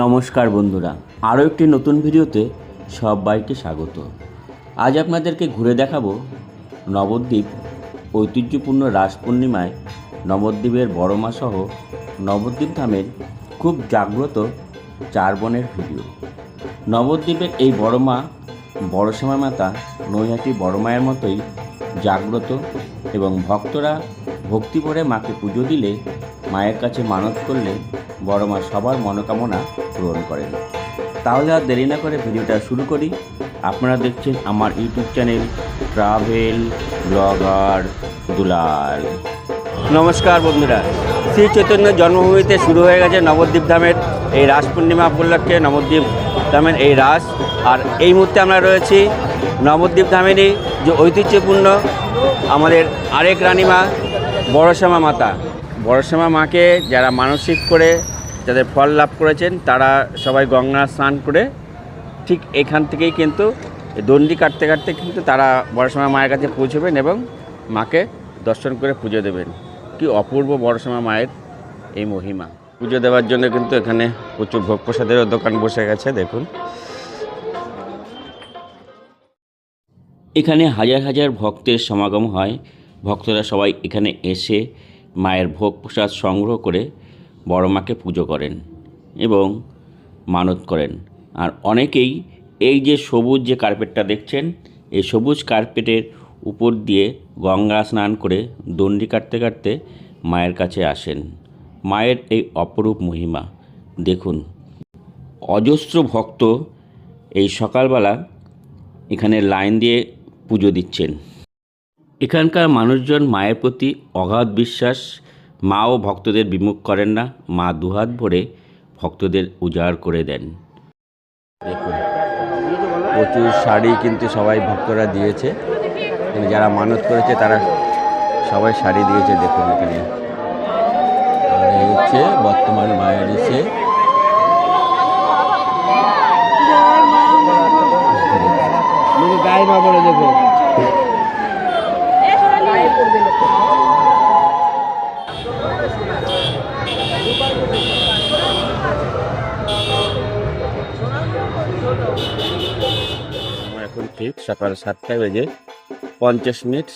নমস্কার বন্ধুরা। আরও একটি নতুন ভিডিওতে সবাইকে স্বাগত। আজ আপনাদেরকে ঘুরে দেখাবো নবদ্বীপ ঐতিহ্যপূর্ণ রাস পূর্ণিমায় নবদ্বীপের বড়মা সহ নবদ্বীপ ধামের খুব জাগ্রত চার বনের ভিডিও। নবদ্বীপের এই বড়মা, বড়শ্যামা মাতা নৈহাটি বড়মায়ের মতোই জাগ্রত এবং ভক্তরা ভক্তি ভরে মাকে পুজো দিলে মায়ের কাছে মানত করলে বড় মা সবার মনোকামনা পূরণ করেন। তাহলে আর দেরি না করে ভিডিওটা শুরু করি। আপনারা দেখছেন আমার YouTube channel travel blogger Dulal. নমস্কার বন্ধুরা, শ্রী চৈতন্য জন্মভূমিতে শুরু হয়ে গেছে নবদ্বীপ ধামের এই রাস পূর্ণিমা উপলক্ষে নবদ্বীপ ধামের এই রাস। আর এই মুহূর্তে আমরা রয়েছি নবদ্বীপ ধামেরই যে ঐতিহ্যপূর্ণ আমাদের আরেক রানীমা, বড়শ্যামা মাতা। বড়শ্যামা মাকে যারা মানসিক করে যাদের ফল লাভ করেছেন, তারা সবাই গঙ্গা স্নান করে ঠিক এখান থেকেই কিন্তু দণ্ডি কাটতে কাটতে কিন্তু তারা বড়শ্যামা মায়ের কাছে পৌঁছবেন এবং মাকে দর্শন করে পুজো দেবেন। কি অপূর্ব বড়শ্যামা মায়ের এই মহিমা। পুজো দেওয়ার জন্য কিন্তু এখানে প্রচুর ভোগ প্রসাদেরও দোকান বসে গেছে, দেখুন। এখানে হাজার হাজার ভক্তের সমাগম হয়। ভক্তরা সবাই এখানে এসে মায়ের ভোগ প্রসাদ সংগ্রহ করে বড় মাকে পুজো করেন এবং মানত করেন। আর অনেকেই এই যে সবুজ যে কার্পেটটা দেখছেন, এই সবুজ কার্পেটের উপর দিয়ে গঙ্গা স্নান করে দণ্ডি কাটতে কাটতে মায়ের কাছে আসেন। মায়ের এই অপরূপ মহিমা। দেখুন, অজস্র ভক্ত এই সকালবেলা এখানে লাইন দিয়ে পুজো দিচ্ছেন। এখানকার মানুষজন মায়ের প্রতি অগাধ বিশ্বাস মাও ভক্তদের বিমুখ করেন না মা দুহাত ভরে ভক্তদের উজাড় করে দেন। দেখুন প্রচুর শাড়ি কিন্তু সবাই ভক্তরা দিয়েছে। যারা মানত করেছে তারা সবাই শাড়ি দিয়েছে দেখুন এখানে। আর এই হচ্ছে বর্তমান মায়ের এসে। গায়ে বলে দেখো। ঠিক সকাল সাতটায় বেজে পঞ্চাশ মিনিট।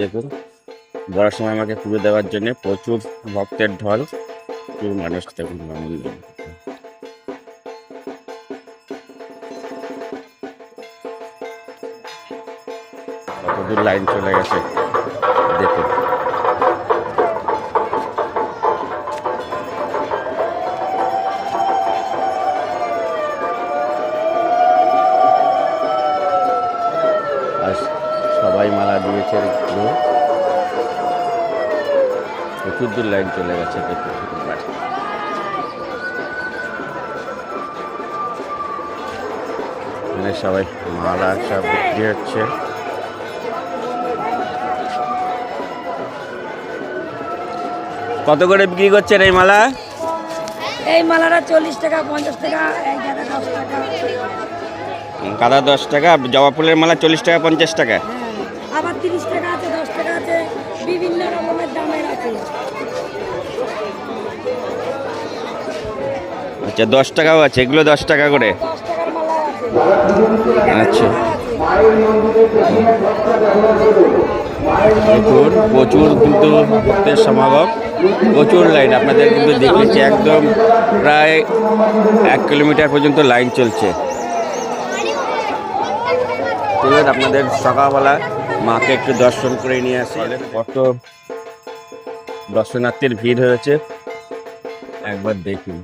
দেখুন, বড় সময় আমাকে পুজো দেওয়ার জন্য প্রচুর ভক্তের ঢল, প্রচুর মানুষ দেখুন লাইন চলে গেছে, দেখুন। প্রচুর দূর লাইন চলে গেছে। এখানে সবাই মালা সব বিক্রি হচ্ছে। কত করে বিক্রি করছেন এই মালা? এই মালাটা চল্লিশ টাকা পঞ্চাশ টাকা গাদা দশ টাকা। জবা ফুলের মালা চল্লিশ টাকা পঞ্চাশ টাকা। আবার তিরিশ টাকা টাকা আছে আচ্ছা দশ টাকাও আছে, এগুলো দশ টাকা করে। আচ্ছা। প্রচুর কিন্তু ভক্তের সমাগম। প্রচুর লাইন, আপনাদের কিন্তু দেখেছি একদম প্রায় এক কিলোমিটার পর্যন্ত লাইন চলছে। আপনাদের সকালবেলা মাকে একটু দর্শন করে নিয়ে আসি। কত দর্শনার্থীর ভিড় হয়েছে, একবার দেখুন।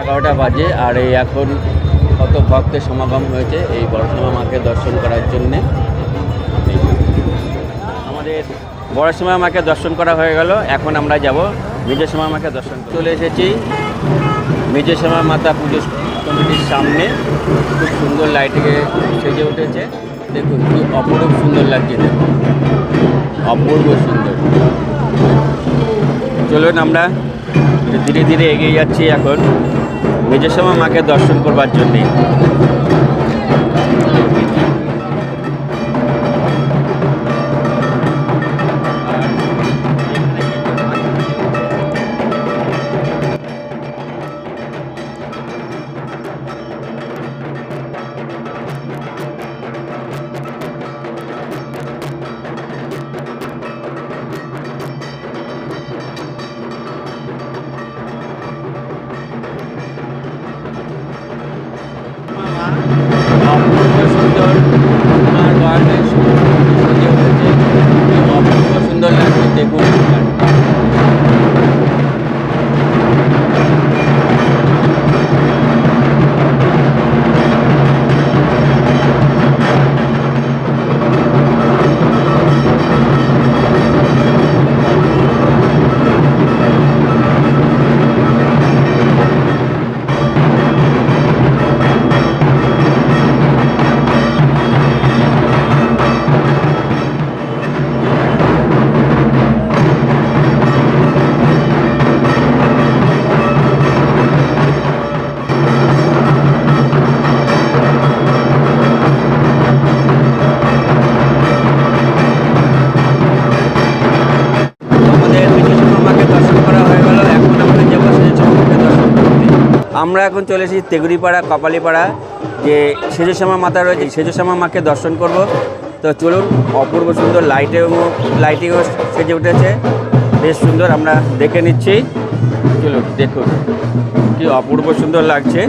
এগারোটা বাজে আর এই এখন কত ভক্তের সমাগম হয়েছে এই বড়সমা মাকে দর্শন করার জন্যে। আমাদের বড়সমা মাকে দর্শন করা হয়ে গেল, এখন আমরা যাব মেজসমা মাকে দর্শন চলে এসেছি মেজসমা মাতা পুজো কমিটির সামনে। খুব সুন্দর লাইটিংয়ে সেজে উঠেছে। দেখুন, কি অপরূপ সুন্দর লাগছে দেখুন। অপূর্ব সুন্দর। চলুন আমরা ধীরে ধীরে এগিয়ে যাচ্ছি এখন। মেজসমা মাকে দর্শন করবার জন্যে। আমরা এখন চলে এসেছি তেগুড়িপাড়া, কপালিপাড়া, যে সেজশ্যামা মাতা রয়েছে সেজশ্যামা মাকে দর্শন করব। তো চলুন, অপূর্ব সুন্দর লাইটে লাইটিংও সেজে উঠেছে। বেশ সুন্দর, আমরা দেখে নিচ্ছি। চলুন, দেখুন, কি অপূর্ব সুন্দর লাগছে।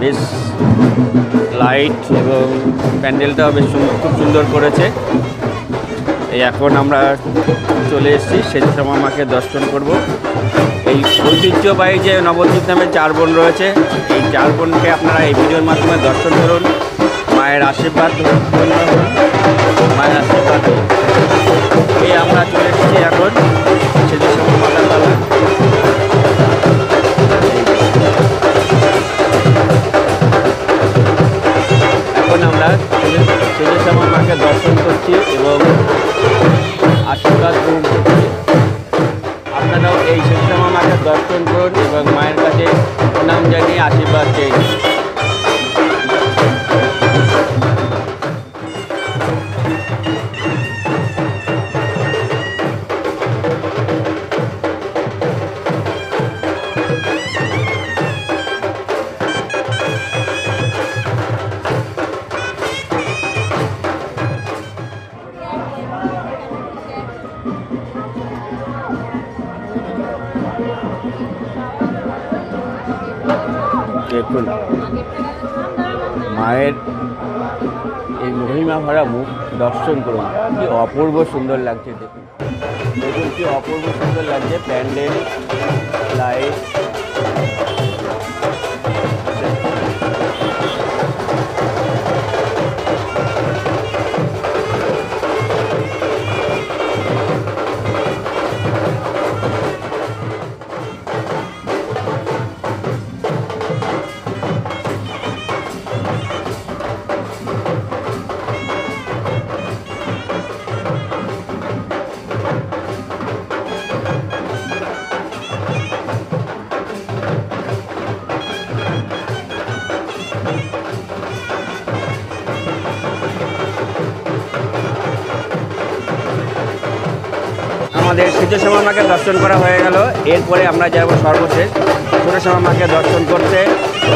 বেশ লাইট এবং প্যান্ডেলটাও বেশ খুব সুন্দর করেছে। এই এখন আমরা চলে এসেছি। সময় মাকে দর্শন করব। এই ঐতিহ্যবাহী যে নবদ্বীপ নামে চার বোন রয়েছে, এই চার বোনকে আপনারা এই ভিডিওর মাধ্যমে দর্শন করুন। মায়ের আশীর্বাদ দর্শন করুন এবং মায়ের কাছে প্রণাম জানিয়ে আশীর্বাদ চেয়ে দেখুন, মায়ের এই মহিমা ভরা মুখ দর্শন করুন। কি অপূর্ব সুন্দর লাগছে দেখুন। দেখুন, কি অপূর্ব সুন্দর লাগছে প্যান্ডেল, লাইট। আমাদের সূর্যশ্যামা মাকে দর্শন করা হয়ে গেল। এরপরে আমরা যাব সর্বশেষ। সূর্যশ্যামা মাকে দর্শন করতে।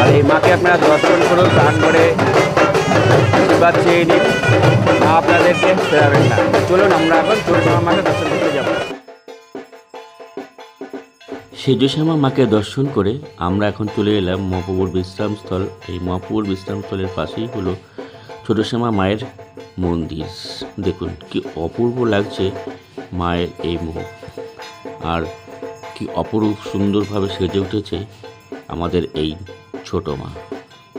আর এই মাকে আপনারা দর্শন করুন করে আশীর্বাদ চেয়ে নিন। মা আপনাদেরকে ফেরাবেন না। চলুন, আমরা এখন সূর্যশ্যামা মাকে দর্শন করতে যাব। সেজশ্যামা মাকে দর্শন করে আমরা এখন চলে এলাম মহাপ্রভুর বিশ্রামস্থল এই মহাপ্রভুর বিশ্রামস্থলের পাশেই হলো ছোটো শ্যামা মায়ের মন্দির। দেখুন, কি অপূর্ব লাগছে। মায়ের এই মুখ আর কি অপরূপ সুন্দরভাবে সেজে উঠেছে আমাদের এই ছোট মা।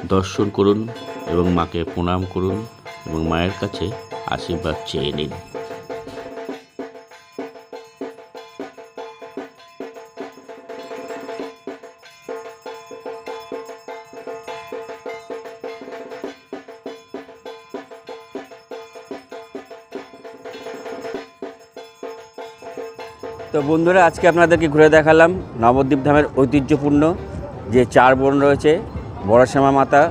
দর্শন করুন এবং মাকে প্রণাম করুন এবং মায়ের কাছে আশীর্বাদ চেয়ে নিন। তো বন্ধুরা, আজকে আপনাদেরকে ঘুরে দেখালাম নবদ্বীপ ধামের ঐতিহ্যপূর্ণ যে চার বোন রয়েছে বড় শ্যামা মাতা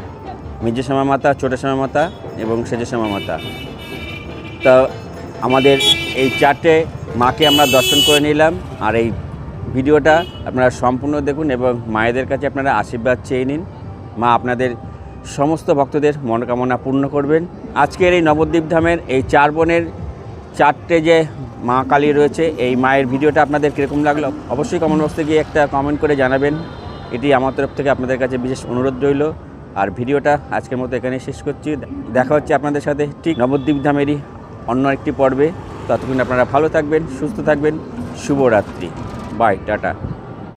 মেজ শ্যামা মাতা ছোট শ্যামা মাতা এবং সেজ শ্যামা মাতা। তা আমাদের এই চারটে মাকে আমরা দর্শন করে নিলাম আর এই ভিডিওটা আপনারা সম্পূর্ণ দেখুন এবং মায়েদের কাছে আপনারা আশীর্বাদ চেয়ে নিন। মা আপনাদের সমস্ত ভক্তদের মনোকামনা পূর্ণ করবেন। আজকের এই নবদ্বীপ ধামের এই চার বোনের চারটে যে মা কালী রয়েছে, এই মায়ের ভিডিওটা আপনাদের কীরকম লাগল? অবশ্যই কমেন্ট বক্সে গিয়ে একটা কমেন্ট করে জানাবেন। এটি আমার তরফ থেকে আপনাদের কাছে বিশেষ অনুরোধ রইল। আর ভিডিওটা আজকের মতো এখানে শেষ করছি। দেখা হচ্ছে আপনাদের সাথে ঠিক নবদ্বীপ ধামেরই অন্য একটি পর্বে। ততক্ষণ আপনারা ভালো থাকবেন, সুস্থ থাকবেন। শুভরাত্রি। Bye tata.